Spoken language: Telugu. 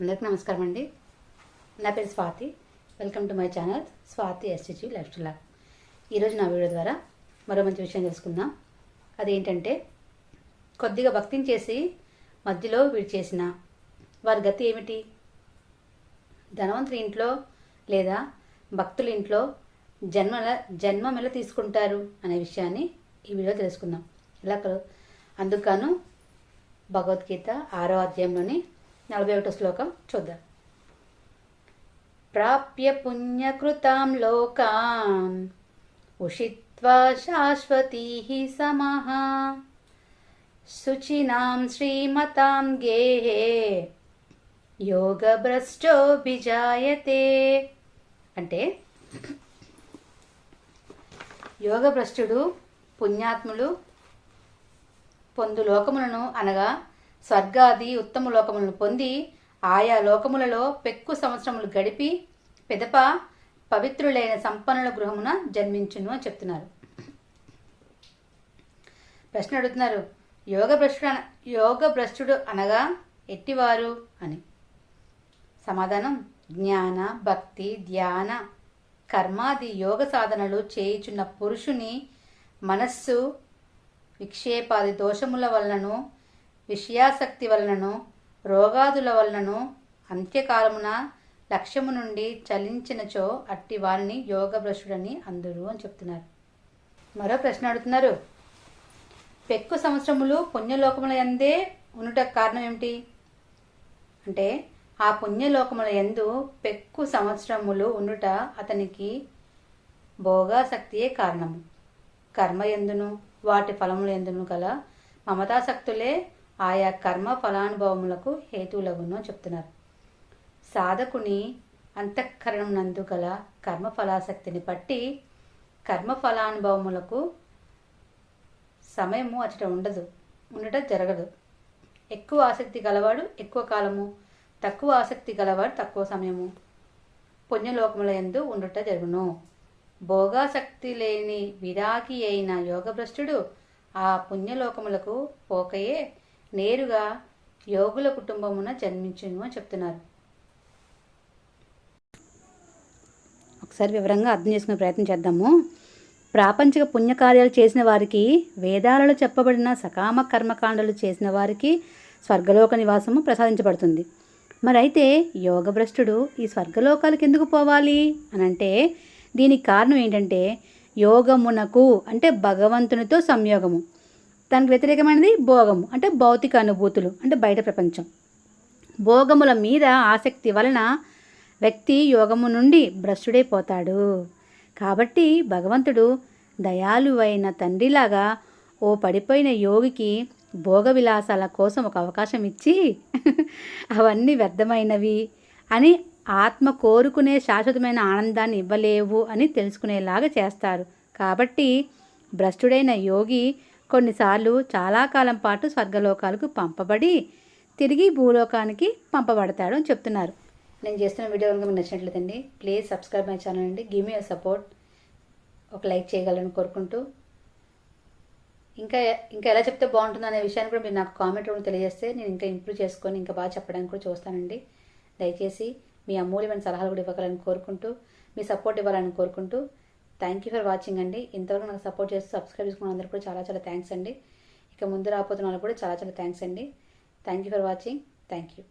అందరికీ నమస్కారం అండి. నా పేరు Swathi. Welcome to my channel Swathi ఎస్టిచి life style ఈరోజు నా వీడియో ద్వారా మరో మంచి విషయం తెలుసుకుందాం. అదేంటంటే కొద్దిగా భక్తిని చేసి మధ్యలో వీడు చేసిన వారి గతి ఏమిటి? ధనవంతుడి ఇంట్లో లేదా భక్తుల ఇంట్లో జన్మల జన్మం ఎలా తీసుకుంటారు అనే విషయాన్ని ఈ వీడియో తెలుసుకుందాం. ఇలా అందుకు గాను భగవద్గీత ఆరో అధ్యాయంలోని నలభై ఒకటో శ్లోకం చూద్దాం. ప్రాప్య పుణ్యకృతాం లోకాం ఉషిత్వా శాశ్వతీ సమః. శుచినాం శ్రీమతాం గేహే యోగభ్రష్టోభిజాయతే. అంటే యోగభ్రష్టుడు పుణ్యాత్ములు పొందు లోకములను అనగా స్వర్గాది ఉత్తమ లోకములను పొంది ఆయా లోకములలో పెక్కు సంవత్సరములు గడిపి పెదప పవిత్రులైన సంపన్నుల గృహమున జన్మించును అని చెప్తున్నారు. ప్రశ్న అడుగుతున్నారు యోగ భ్రష్టుడు అన- యోగ భ్రష్టుడు అనగా ఎట్టివారు అని? సమాధానం జ్ఞాన భక్తి ధ్యాన కర్మాది యోగ సాధనలు చేయుచున్న పురుషుని మనస్సు విక్షేపాది దోషముల వలనను విషయాసక్తి వలనను రోగాదుల వలనను అంత్యకాలమున లక్ష్యము నుండి చలించినచో అట్టి వారిని యోగభ్రష్టుడని అందరూ అని చెప్తున్నారు. మరో ప్రశ్న అడుగుతున్నారు. పెక్కు సంవత్సరములు పుణ్యలోకముల ఎందే ఉండుట కారణం ఏమిటి? అంటే ఆ పుణ్యలోకముల యందు పెక్కు సంవత్సరములు ఉండుట అతనికి భోగాసక్తియే కారణము. కర్మ ఎందును వాటి ఫలములు ఎందును గల మమతాశక్తులే ఆయా కర్మ ఫలానుభవములకు హేతువులగునో చెప్తున్నారు. సాధకుని అంతఃకరణం నందు గల కర్మ ఫలాసక్తిని బట్టి కర్మ ఫలానుభవములకు సమయము అచట ఉండదు ఉండటం జరగదు. ఎక్కువ ఆసక్తి గలవాడు ఎక్కువ కాలము తక్కువ ఆసక్తి గలవాడు తక్కువ సమయము పుణ్యలోకముల ఎందు ఉండుట జరుగును. భోగాసక్తి లేని విరాగి అయిన యోగభ్రష్టుడు ఆ పుణ్యలోకములకు పోకయే నేరుగా యోగుల కుటుంబమున జన్మించును అని చెప్తున్నారు. ఒకసారి వివరంగా అర్థం చేసుకునే ప్రయత్నం చేద్దాము. ప్రాపంచిక పుణ్యకార్యాలు చేసిన వారికి వేదాలలో చెప్పబడిన సకామ కర్మకాండలు చేసిన వారికి స్వర్గలోక నివాసము ప్రసాదించబడుతుంది. మరైతే యోగభ్రష్టుడు ఈ స్వర్గలోకాలకు ఎందుకు పోవాలి? అని అంటే దీనికి కారణం ఏంటంటే యోగమునకు అంటే భగవంతునితో సంయోగము. దానికి వ్యతిరేకమైనది భోగము అంటే భౌతిక అనుభూతులు అంటే బయట ప్రపంచం. భోగముల మీద ఆసక్తి వలన వ్యక్తి యోగము నుండి భ్రష్టుడైపోతాడు కాబట్టి భగవంతుడు దయాళువైన తండ్రిలాగా ఓ పడిపోయిన యోగికి భోగ విలాసాల కోసం ఒక అవకాశం ఇచ్చి అవన్నీ వ్యర్థమైనవి అని ఆత్మ కోరుకునే శాశ్వతమైన ఆనందాన్ని ఇవ్వలేవు అని తెలుసుకునేలాగా చేస్తారు. కాబట్టి భ్రష్టుడైన యోగి కొన్నిసార్లు చాలా కాలం పాటు స్వర్గలోకాలకు పంపబడి తిరిగి భూలోకానికి పంపబడతాడు అని చెప్తున్నారు. నేను చేస్తున్న వీడియో కనుక మీకు నచ్చినట్లేదండి ప్లీజ్ సబ్స్క్రైబ్ మై ఛానల్ అండి. గివ్ మీ సపోర్ట్ ఒక లైక్ చేయగలను కోరుకుంటూ. ఇంకా ఇంకా ఎలా చెప్తే బాగుంటుంది అనే విషయాన్ని కూడా మీరు నాకు కామెంట్ రూపంలో తెలియజేస్తే నేను ఇంకా ఇంప్రూవ్ చేసుకొని ఇంకా బాగా చెప్పడానికి కూడా చూస్తానండి. దయచేసి మీ అమూల్యమైన సలహాలు కూడా ఇవ్వగలని కోరుకుంటూ మీ సపోర్ట్ ఇవ్వాలని కోరుకుంటూ థ్యాంక్ యూ ఫర్ వాచింగ్ అండి. ఇంతవరకు నాకు సపోర్ట్ చేసి సబ్స్క్రైబ్ చేసుకున్న అందరికీ కూడా చాలా చాలా థ్యాంక్స్ అండి. ఇక ముందు రాబోతున్న వాళ్ళకి కూడా చాలా చాలా థ్యాంక్స్ అండి. Thank you for watching thank you